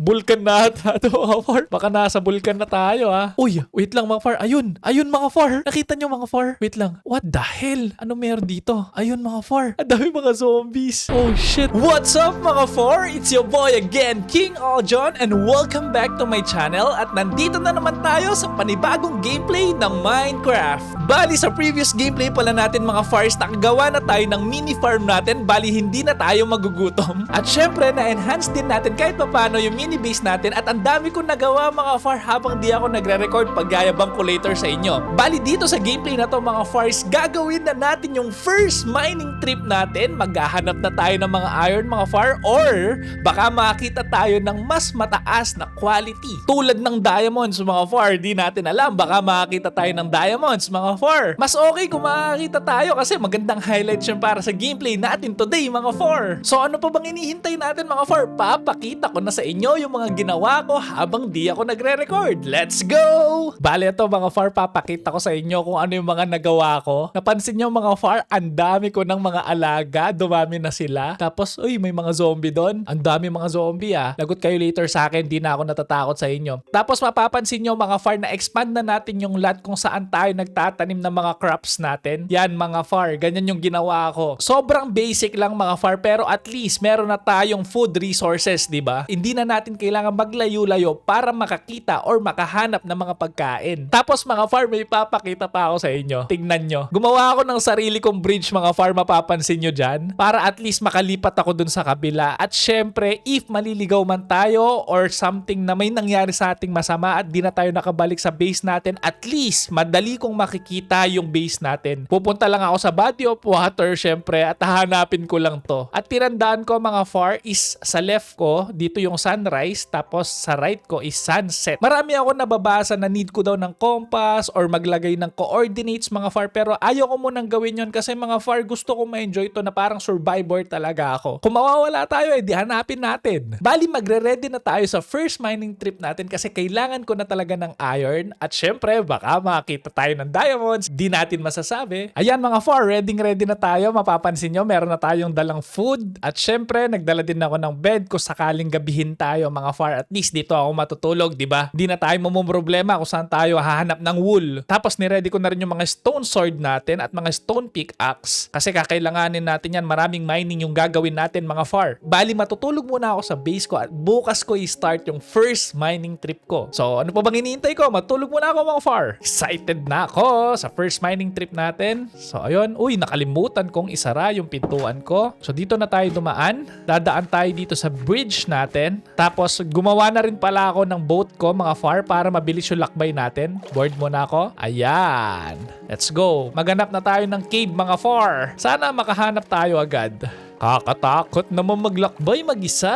Vulkan na ata to mga far. Baka nasa vulkan na tayo ha. Uy, wait lang mga far. Ayun, ayun mga far. Nakita nyo mga far. Wait lang. What the hell? Ano meron dito? Ayun mga far. Ang dami mga zombies. Oh shit. What's up mga far? It's your boy again, King Aljon and welcome back to my channel at nandito na naman tayo sa panibagong gameplay ng Minecraft. Bali sa previous gameplay pala natin mga fars, nakagawa na tayo ng mini farm natin bali hindi na tayo magugutom. At syempre na-enhance din natin kahit papano yung mini base natin at ang dami kong nagawa mga far habang di ako nagre-record pagyayabang ko later sa inyo. Bali dito sa gameplay na to mga fars, gagawin na natin yung first mining trip natin. Maghahanap na tayo ng mga iron mga far or baka makita tayo ng mas mataas na quality. Tulad ng diamonds mga far, di natin alam. Baka makita tayo ng diamonds mga far. Mas okay kung makakita tayo kasi magandang highlights yun para sa gameplay natin today mga far. So ano pa bang inihintay natin mga far? Papakita ko na sa inyo yung mga ginawa ko habang di ako nagre-record. Let's go! Bale ito mga far, papakita ko sa inyo kung ano yung mga nagawa ko. Napansin nyo mga far, ang dami ko ng mga alaga. Dumami na sila. Tapos, uy, may mga zombie doon. Ang dami mga zombie ah. Lagot kayo later sa akin, di na ako natatakot sa inyo. Tapos mapapansin nyo mga far, na expand na natin yung lot kung saan tayo nagtatanim ng mga crops natin. Yan mga far, ganyan yung ginawa ko. Sobrang basic lang mga far, pero at least meron na tayong food resources, di ba? Hindi na natin kailangan maglayo-layo para makakita or makahanap ng mga pagkain. Tapos mga far, may papakita pa ako sa inyo. Tingnan nyo. Gumawa ako ng sarili kong bridge mga far, mapapansin nyo dyan. Para at least makalipat ako dun sa kabila. At syempre, if maliligaw man tayo or something na may nangyari sa ating masama at di na tayo nakabalik sa base natin, at least madali kong makikita yung base natin. Pupunta lang ako sa body of water syempre at hahanapin ko lang to. At tinandaan ko mga far is sa left ko, dito yung sunrise, tapos sa right ko is sunset. Marami ako nababasa na need ko daw ng compass or maglagay ng coordinates mga far pero ayaw ko munang gawin yon kasi mga far gusto ko ma-enjoy to na parang survivor talaga ako. Kung mawawala tayo eh di hanapin natin. Bali magre-ready na tayo sa first mining trip natin kasi kailangan ko na talaga ng iron at syempre baka makita tayo ng diamonds di natin masasabi. Ayan mga far ready ready na tayo mapapansin nyo meron na tayong dalang food at syempre nagdala din ako ng bed kung sakaling gabihin tayo mga far at least dito ako matutulog di ba? Di na tayo problema kung saan tayo hahanap ng wool. Tapos niready ko na rin yung mga stone sword natin at mga stone pickaxe kasi kakailanganin natin yan maraming mining yung gagawin natin mga far. Bali matutulog muna ako sa base ko at bukas ko i-start yung first mining trip ko. So ano pa bang iniintay ko? Matulog muna ako mga far. Excited na ako sa first mining trip natin. So ayun, uy nakalimutan kong isara yung pintuan ko. So dito na tayo dumaan. Dadaan tayo dito sa bridge natin. Tapos gumawa na rin pala ako ng boat ko mga far para mabilis yung lakbay natin. Board muna ako. Ayan. Let's go. Maganap na tayo ng cave mga far. Sana makahanap tayo agad. Kakatakot naman maglakbay mag-isa.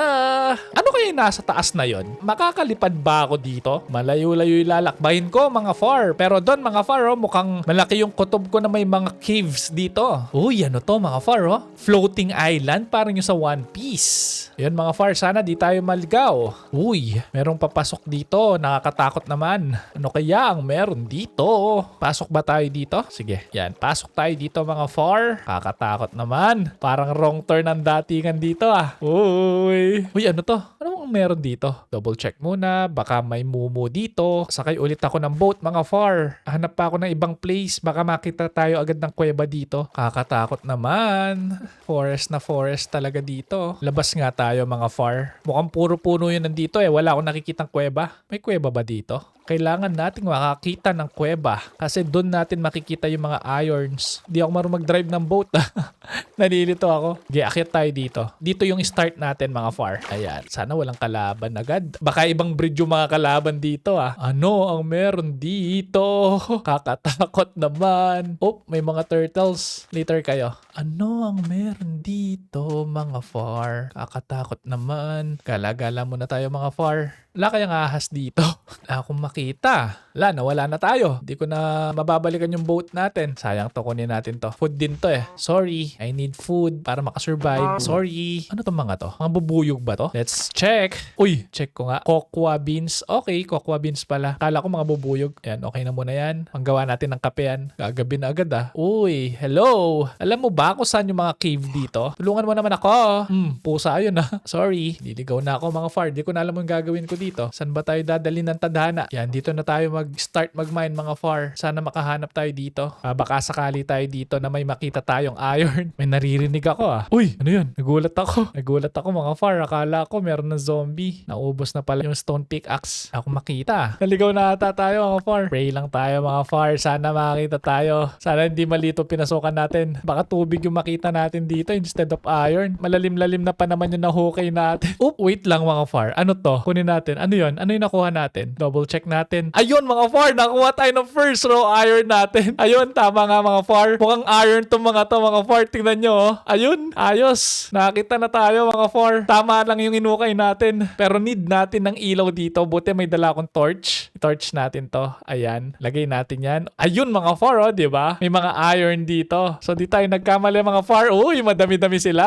Ano kaya nasa taas na yon? Makakalipad ba ako dito? Malayo-layo lalakbayin ko mga far. Pero doon mga far oh, mukhang malaki yung kutob ko na may mga caves dito. Uy, ano to mga far oh? Floating island parang yung sa One Piece. Yun mga far, sana di tayo maligaw. Uy, merong papasok dito. Nakakatakot naman. Ano kaya ang meron dito? Pasok ba tayo dito? Sige, yan. Pasok tayo dito mga far. Kakatakot naman. Parang wrong turn ang datingan dito ah. Uy. Uy, ano to? Ano ang meron dito? Double check muna. Baka may mumu dito. Sakay ulit ako ng boat mga far. Hanap pa ako ng ibang place. Baka makita tayo agad ng kuweba dito. Kakatakot naman. Forest na forest talaga dito. Labas nga tayo mga far. Mukhang puro puno yun nandito eh. Wala akong nakikitang kuweba. May kuweba ba dito? Kailangan nating makakita ng kuweba kasi doon natin makikita yung mga irons. Di ako marunong mag-drive ng boat. Nalilito ako. Okay, akit tayo dito. Dito yung start natin mga far. Ayan, sana walang kalaban agad. Baka ibang bridge yung mga kalaban dito ah. Ano ang meron dito? Kakatakot naman. Oh, may mga turtles. Later kayo. Ano ang meron dito mga far? Kakatakot naman. Gala-gala muna tayo mga far. Wala kayang ahas dito. Wala akong makita. Wala, nawala na tayo. Hindi ko na mababalikan yung boat natin. Sayang to, kunin natin to. Food din to eh. Sorry, I need food para makasurvive. Sorry. Ano tong mga to? Mga bubuyog ba to? Let's check. Uy, check ko nga. Cocoa beans. Okay, cocoa beans pala. Kala ko mga bubuyog. Ayan, okay na muna yan. Panggawa natin ng kape yan. Gagabi na agad ah. Uy, hello. Alam mo ba kung saan yung mga cave dito? Tulungan mo naman ako. Hmm, pusa yun ah. Sorry. Liligaw na ako mga far. Di ko na alam yung gagawin ko dito. Saan ba tayo dadalhin ng tadhana? Yan, dito na tayo mag-start mag-mine mga far. Sana makahanap tayo dito. Ah, baka sakali tayo dito na may makita tayong iron. May naririnig ako ah. Uy, ano yun? Nagulat ako. Nagulat ako mga far. Akala ko meron ng zombie. Naubos na pala yung stone pickaxe. Ako makita. Naligaw na ata tayo mga far. Pray lang tayo mga far. Sana makita tayo. Sana hindi malito pinasukan natin. Baka tubig yung makita natin dito instead of iron. Malalim-lalim na pa naman yung nahukay natin. Oop, wait lang mga far. Ano to? Kunin natin. Ano yun? Ano yung nakuha natin? Double check natin. Ayun mga far, nakuha tayo ng first row iron natin. Ayun, tama nga mga far. Mukhang iron to mga to mga far. Tingnan nyo oh. Ayun, ayos. Nakita na tayo mga far. Tama lang yung inukay natin. Pero need natin ng ilaw dito. Buti may dala akong torch. Torch natin to. Ayan, lagay natin yan. Ayun mga far oh, di ba? May mga iron dito. So di tayo nagkamali mga far. Uy, madami-dami sila.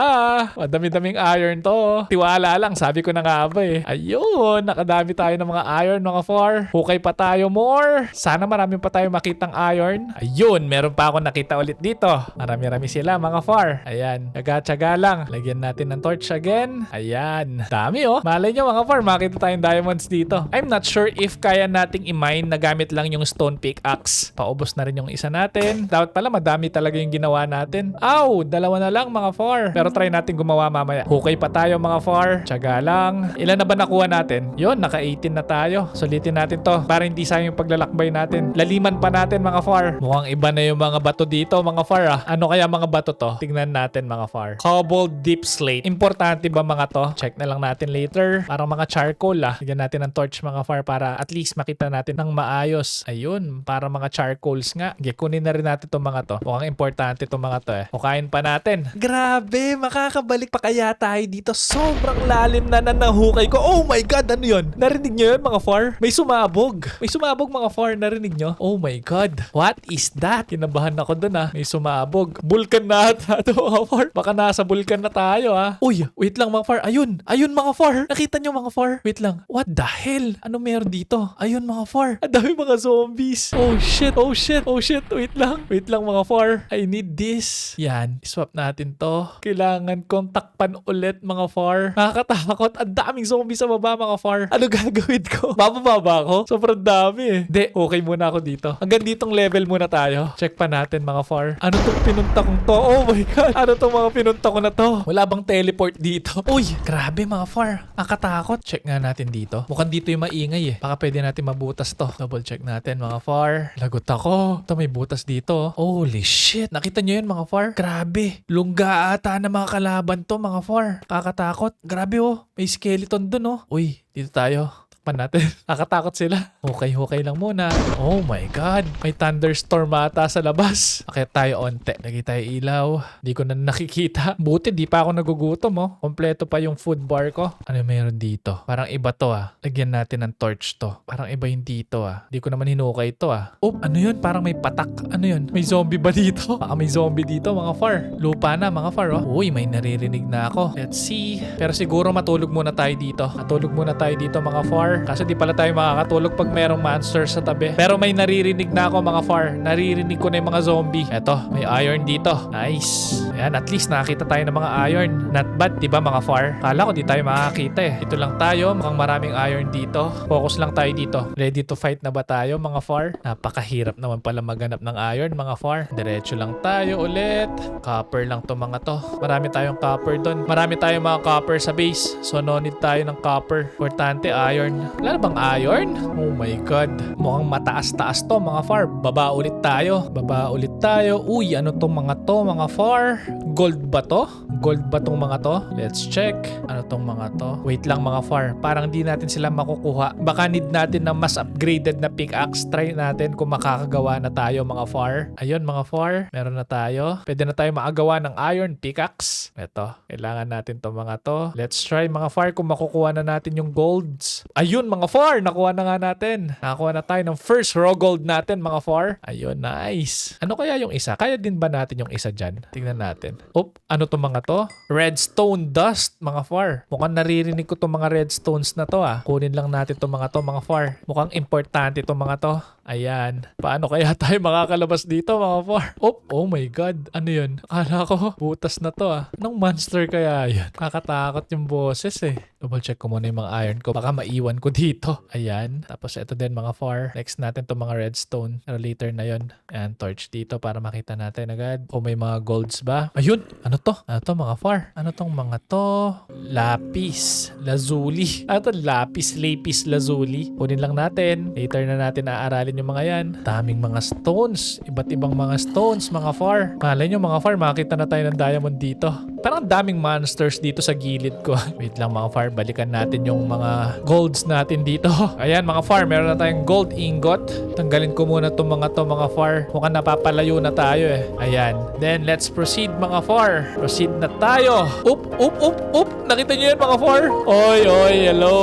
Madami-daming iron to. Tiwala lang, sabi ko na nga ba eh. Ayun, nakadami tayo ng mga iron mga far. Hukay pa tayo more. Sana marami pa tayo makitang iron. Ayun, meron pa ako nakita ulit dito. Marami-rami sila mga far. Ayan, tsaga-tsaga lang. Lagyan natin ng torch again. Ayan, dami oh. Malay nyo mga far, makita tayong diamonds dito. I'm not sure if kaya nating i-mine na gamit lang yung stone pickaxe. Paubos na rin yung isa natin. Dapat pala madami talaga yung ginawa natin. Aw, dalawa na lang mga far. Pero try natin gumawa mamaya. Hukay pa tayo mga far. Tsaga lang. Ilan na ba nakuha natin? Yon, naka 18 na tayo. Sulitin natin to para hindi sayang yung paglalakbay natin. Laliman pa natin mga far. Mukhang iba na yung mga bato dito mga far ah. Ano kaya mga bato to? Tingnan natin mga far. Cobbled deep slate. Importante ba mga to? Check na lang natin later. Parang mga charcoal ah. Bigyan natin ng torch mga far para at least makita natin ng maayos. Ayun, para mga charcoals nga. Okay, kunin na rin natin itong mga to. Mukhang importante itong mga to eh. Hukayin pa natin. Grabe, makakabalik pa kaya tayo dito. Sobrang lalim na na nahukay ko. Oh my God, ano yun? Narinig nyo yun mga far? May sumabog. May sumabog mga far, narinig nyo? Oh my God. What is that? Kinabahan ako dun ah. May sumabog. Vulkan na ata to mga far. Baka nasa vulkan na tayo ah. Uy, wait lang mga far. Ayun. Ayun mga far. Nakita nyo mga far? Wait lang. What the hell? Ano meron dito? Ayun mga far. Ang dami mga zombies. Oh shit. Oh shit. Oh shit. Wait lang. Wait lang mga far. I need this. Yan. Swap natin to. Kailangan kong takpan ulit mga far. Nakakatakot. Ang daming zombies sa baba mga far. Ano gagawin ko? Bababa ba ako? Sobrang dami eh. Hindi. Okay muna ako dito. Hanggang ditong level muna tayo. Check pa natin mga far. Ano tong pinunta kong to? Oh my god. Ano tong mga pinunta ko na to? Wala bang teleport dito? Uy, grabe mga far. Nakatakot. Check nga natin dito. Mukhang dito yung maingay eh. Baka pwede natin mabutas to. Double check natin mga far. Lagot ako. Ito may butas dito. Holy shit. Nakita nyo yun mga far? Grabe. Lungga ata na mga kalaban to mga far. Kakatakot. Grabe oh. May skeleton dun oh. Uy, dito tayo. Takpan natin. Nakatakot sila. Hukay-hukay lang muna. Oh my God. May thunderstorm ata sa labas. Akit tayo onte. Lagi tayo ilaw. Di ko na nakikita. Buti di pa ako nagugutom oh. Kompleto pa yung food bar ko. Ano meron dito? Parang iba to ah. Lagyan natin ng torch to. Parang iba yung dito ah. Di ko naman hinukay to ah. Oh, ano yun? Parang may patak. Ano yun? May zombie ba dito? Baka may zombie dito mga far. Lupa na mga far oh. Uy, may naririnig na ako. Let's see. Pero siguro matulog muna tayo dito. Matulog muna tayo dito mga far. Kasi di pala tayo makakatulog pag merong monster sa tabi. Pero may naririnig na ako mga far. Naririnig ko na yung mga zombie. Eto, may iron dito. Nice. Ayan, at least nakakita tayo ng mga iron. Not bad, di ba mga far? Kala ko di tayo makakita eh. Ito lang tayo, mukhang maraming iron dito. Focus lang tayo dito. Ready to fight na ba tayo mga far? Napakahirap naman pala maghanap ng iron mga far. Diretso lang tayo ulit. Copper lang to mga to. Marami tayong copper doon. Marami tayong mga copper sa base. So no need tayo ng copper. Importante iron. Wala na bang iron? Oh my god. Mukhang mataas-taas to mga far. Baba ulit tayo. Baba ulit tayo. Uy, ano tong mga to mga far? Gold ba to? Gold ba tong mga to? Let's check. Ano tong mga to? Wait lang mga far. Parang di natin sila makukuha. Baka need natin ng mas upgraded na pickaxe. Try natin kung makakagawa na tayo mga far. Ayun mga far. Meron na tayo. Pwede na tayo makagawa ng iron pickaxe. Ito. Kailangan natin to mga to. Let's try mga far kung makukuha na natin yung golds. Ayun Ayun mga far, nakuha na nga natin. Nakakuha na tayo ng first raw gold natin mga far. Ayun, nice. Ano kaya yung isa? Kaya din ba natin yung isa dyan? Tingnan natin. Op, ano to mga to? Redstone dust mga far. Mukhang naririnig ko to mga redstones na to ah. Kunin lang natin to mga to mga far. Mukhang importante to mga to. Ayan. Paano kaya tayo makakalabas dito mga far? Op, oh my god. Ano yun? Akala ko butas na to ah. Anong monster kaya yun? Nakakatakot yung boses eh. Double check ko muna yung mga iron ko. Baka maiwan ko dito. Ayan. Tapos ito din mga far. Next natin to mga redstone. Pero later na yon. Ayan, torch dito para makita natin agad. O may mga golds ba? Ayun! Ano to? Ano to mga far? Ano tong mga to? Lapis. Lazuli. Ano to? Lapis, lapis, lazuli. Kunin lang natin. Later na natin aaralin yung mga yan. Daming mga stones. Iba't ibang mga stones, mga far. Malay nyo mga far, makita na tayo ng diamond dito. Parang ang daming monsters dito sa gilid ko. Wait lang mga far, balikan natin yung mga golds natin dito. Ayan mga far, meron na tayong gold ingot. Tanggalin ko muna itong mga to mga far. Mukhang napapalayo na tayo eh. Ayan. Then let's proceed mga far. Proceed na tayo. Up, up, up, up. Nakita niyo yan mga far? Oy, oy, hello.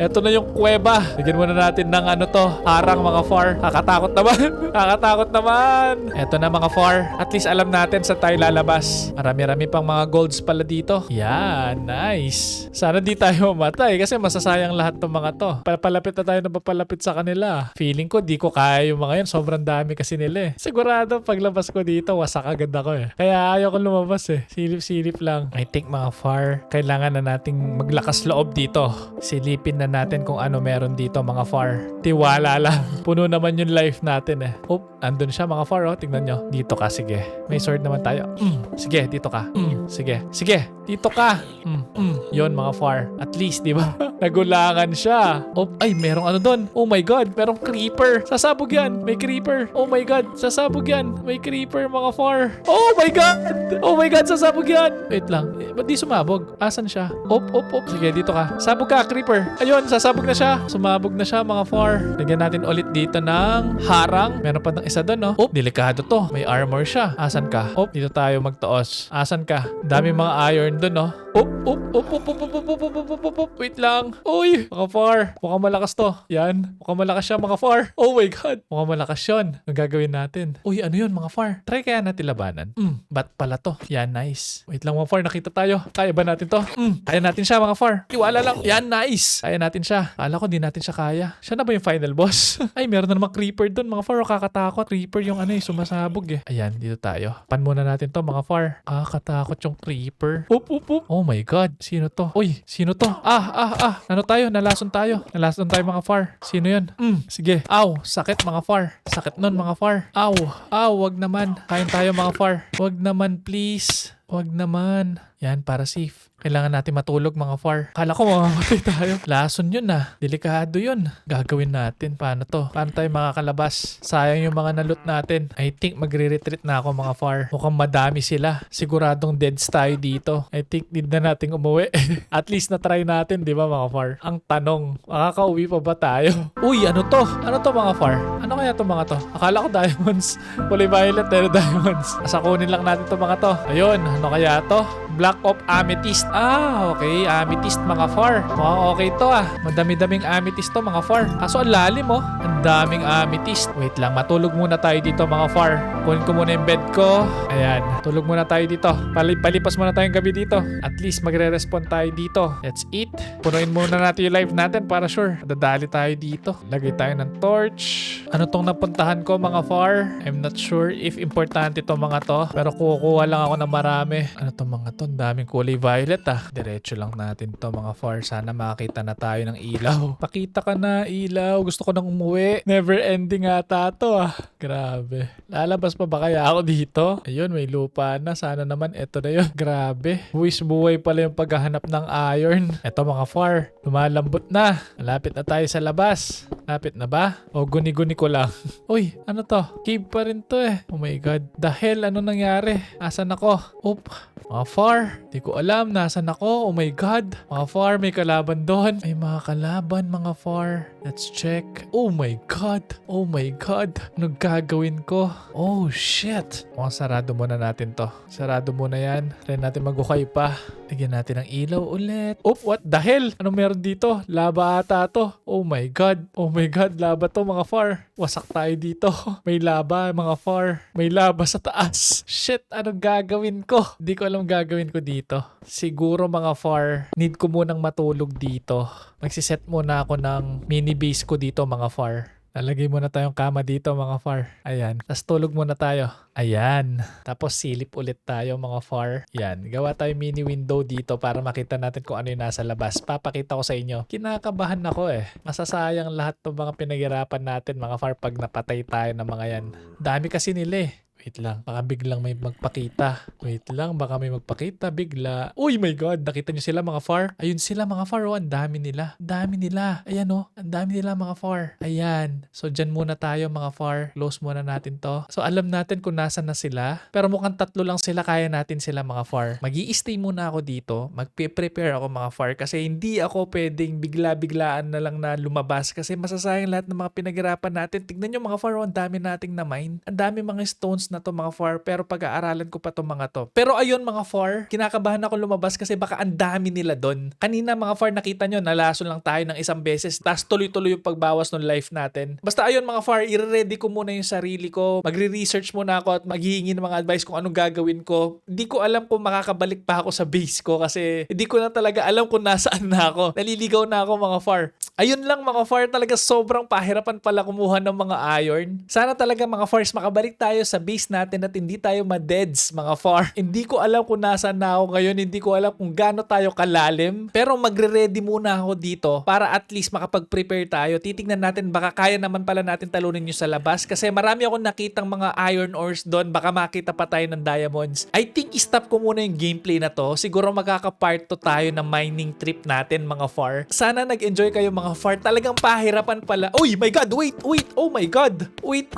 Eto na yung kuweba. Bigyan muna natin ng ano to. Harang mga far. Kakatakot naman. Kakatakot naman. Eto na mga far. At least alam natin sa tayo lalabas. Marami-rami pang mga golds pala dito. Yan, nice. Sana di tayo mamatay kasi masasayang lahat ng mga to. Papalapit na tayo na papalapit sa kanila. Feeling ko di ko kaya yung mga yan. Sobrang dami kasi nila eh. Sigurado paglabas ko dito, wasak agad ako eh. Kaya ayaw ko lumabas eh. Silip-silip lang. I think mga far, kailangan na nating maglakas loob dito. Silipin na natin kung ano meron dito mga far. Tiwala lang. Puno naman yung life natin eh. Oh, andun siya mga far oh. Tingnan nyo. Dito ka, sige. May sword naman tayo. Mm. Sige, dito ka. Mm. Sige. Sige, dito ka. Mm. Mm. Yon mga far. At least, di ba? Nagulangan siya. Oh, ay, merong ano doon. Oh my God, merong creeper. Sasabog yan. May creeper. Oh my God, sasabog yan. May creeper mga far. Oh my God! Oh my God, sasabog yan. Wait lang. Eh, ba't di sumabog? Asan siya? Op, op, op. Sige, dito ka. Sabog ka, creeper. Ayun, sasabog na siya. Sumabog na siya mga far. Lagyan natin ulit dito ng harang. Meron pa ng isa doon, no? Oh, delikado to. May armor siya. Asan ka? Oh, dito tayo magtaos. Asan ka? Dami mga iron doon, no? Op, op, op, op, op, op. Wait lang. Uy, mga far. Mukhang malakas to. Yan. Mukhang malakas siya, mga far. Oh my God. Mukhang malakas yun. Ang gagawin natin. Uy, ano yun, mga far? Try kaya natin labanan. Hmm, bat pala to. Yan, nice. Wait lang, mga far. Nakita tayo. Kaya ba natin to? Hmm, kaya natin siya, mga far. Iwala lang. Yan, nice. Kaya natin siya. Kala ko di natin siya kaya. Siya na ba yung final boss? Ay, meron na namang creeper dun, mga far. Kakatakot. Creeper yung ano eh, sumasabog eh. Ayan, dito tayo. Pan muna natin to, mga far. Kakatakot yung creeper. Up, up, up. Oh my God. Sino to? Uy, sino to? Ah, ah, ah. Ano tayo? Nalason tayo. Nalason tayo mga far. Sino yun? Mm, sige. Aw, sakit mga far. Sakit nun mga far. Aw, aw, wag naman. Kain tayo mga far. Wag naman please. Wag naman. Yan, para safe. Kailangan natin matulog mga far. Kala ko mamamatay tayo. Lason yun na. Delikado yun. Gagawin natin. Paano to? Paano tayo makakalabas? Sayang yung mga nalot natin. I think magre-retreat na ako mga far. Mukhang madami sila. Siguradong deads tayo dito. I think need na nating umuwi. At least na-try natin, di ba mga far? Ang tanong, makakauwi pa ba tayo? Uy, ano to? Ano to mga far? Ano kaya to mga to? Akala ko diamonds. Kulay violet pero diamonds. Asakunin lang natin to mga to. Ayun, ano kaya to? Black of Amethyst. Ah, okay. Amethyst mga far. Mukhang okay to ah. Madami-daming amethyst to mga far. Kaso ang lalim oh. Ang daming amethyst. Wait lang, matulog muna tayo dito mga far. Kunin ko muna yung bed ko. Ayan. Tulog muna tayo dito. Pali palipas muna tayong gabi dito. At least magre-respond tayo dito. Let's eat. Punuin muna natin yung live natin para sure. Dadali tayo dito. Lagay tayo ng torch. Ano tong napuntahan ko mga far? I'm not sure if importante to mga to. Pero kukuha lang ako ng marami. Ano to mga to? Ang daming kulay violet ah. Diretso lang natin to mga far. Sana makakita na tayo ng ilaw. Pakita ka na ilaw. Gusto ko nang umuwi. Never ending ata to ah. Grabe. Lalabas pa ba kaya ako dito? Ayun, may lupa na. Sana naman eto na yun. Grabe. Buwis buhay pala yung paghahanap ng iron. Eto mga far. Lumalambot na. Malapit na tayo sa labas. Lapit na ba? O guni-guni ko lang. Uy, ano to? Cave pa rin to eh. Oh my god. Hell, ano nangyari? Asan ako? Oop. Mga far. Di ko alam. Nasaan ako? Oh my god. Mga far, may kalaban doon. May mga kalaban, mga far. Let's check. Oh my god. Oh my god. Ano gagawin ko? Oh shit. Mukhang sarado muna natin to. Sarado muna yan. Try natin magukay pa. Lagyan natin ng ilaw ulit. Oop, what the hell? Ano meron dito? Laba ata to. Oh my god. Oh my god, laba to mga far. Wasak tayo dito. May laba mga far. May laba sa taas. Shit, ano gagawin ko? Di ko alam gagawin ko dito. Siguro mga far, need ko munang matulog dito. Magsiset muna ako ng mini base ko dito mga far. Lalagay muna tayong kama dito mga far. Ayan. Tapos tulog muna tayo. Ayan. Tapos silip ulit tayo mga far. Yan. Gawa tayo mini window dito para makita natin kung ano yung nasa labas. Papakita ko sa inyo. Kinakabahan ako eh. Masasayang lahat ng mga pinaghirapan natin mga far pag napatay tayo ng mga yan. Dami kasi nila eh. Wait lang, baka biglang may magpakita. Wait lang, baka may magpakita bigla. Uy, my God, nakita nyo sila mga far? Ayun sila mga far, oh, ang dami nila. Dami nila. Ayan oh, ang dami nila mga far. Ayan. So, dyan muna tayo mga far. Close muna natin to. So, alam natin kung nasa na sila. Pero mukhang tatlo lang sila, kaya natin sila mga far. mag stay muna ako dito. Magpe-prepare ako mga far kasi hindi ako pwedeng bigla-biglaan na lang na lumabas kasi masasayang lahat ng mga pinaghirapan natin. Tignan nyo mga far, oh, ang dami nating na mine. Ang dami mga stones na to mga far pero pag-aaralan ko pa to mga to. Pero ayun mga far, kinakabahan ako lumabas kasi baka ang dami nila doon. Kanina mga far nakita nyo, nalason lang tayo ng isang beses tapos tuloy-tuloy yung pagbawas ng life natin. Basta ayun mga far, i-ready ko muna yung sarili ko. Magre-research muna ako at maghihingi ng mga advice kung anong gagawin ko. Hindi ko alam kung makakabalik pa ako sa base ko kasi hindi ko na talaga alam kung nasaan na ako. Naliligaw na ako mga far. Ayun lang mga far, talaga sobrang pahirapan pala kumuha ng mga iron. Sana talaga mga fars makabalik tayo sa base natin at hindi tayo ma-deads mga far. Hindi ko alam kung nasaan na ako ngayon, hindi ko alam kung gaano tayo kalalim. Pero magre-ready muna ako dito para at least makapag-prepare tayo. Titingnan natin baka kaya naman pala natin talunin nyo sa labas kasi marami akong nakitang mga iron ores doon. Baka makita pa tayo ng diamonds. I think stop ko muna yung gameplay na to. Siguro magkaka-part to tayo ng mining trip natin mga far. Sana nag-enjoy kayo mga far. Talagang pahirapan pala. Uy, my God, wait, wait. Oh my God. Wait.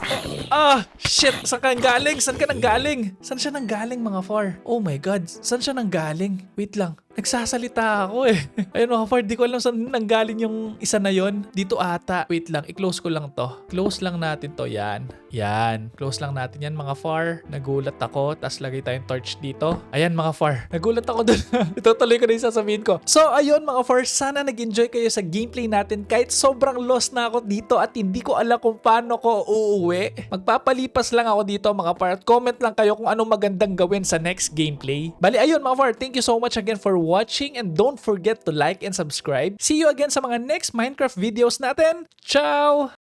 Ah, shit. Saan ka galing? Saan ka nang galing? Saan siya nang galing mga far? Oh my God. Saan siya nang galing? Wait lang. Nagsasalita ako eh. Ayun mga far, di ko alam saan nanggaling yung isa na yon. Dito ata. Wait lang, i-close ko lang to. Close lang natin to. Yan. Yan. Close lang natin yan mga far. Nagulat ako. Tapos lagay tayong torch dito. Ayan mga far. Nagulat ako dun. Itutuloy ko na yung sasabihin ko. So ayun mga far, sana nag-enjoy kayo sa gameplay natin. Kahit sobrang lost na ako dito at hindi ko alam kung paano ko uuwi. Magpapalipas lang ako dito mga far. At comment lang kayo kung anong magandang gawin sa next gameplay. Bali ayun mga far, thank you so much again for watching and don't forget to like and subscribe. See you again sa mga next Minecraft videos natin. Ciao!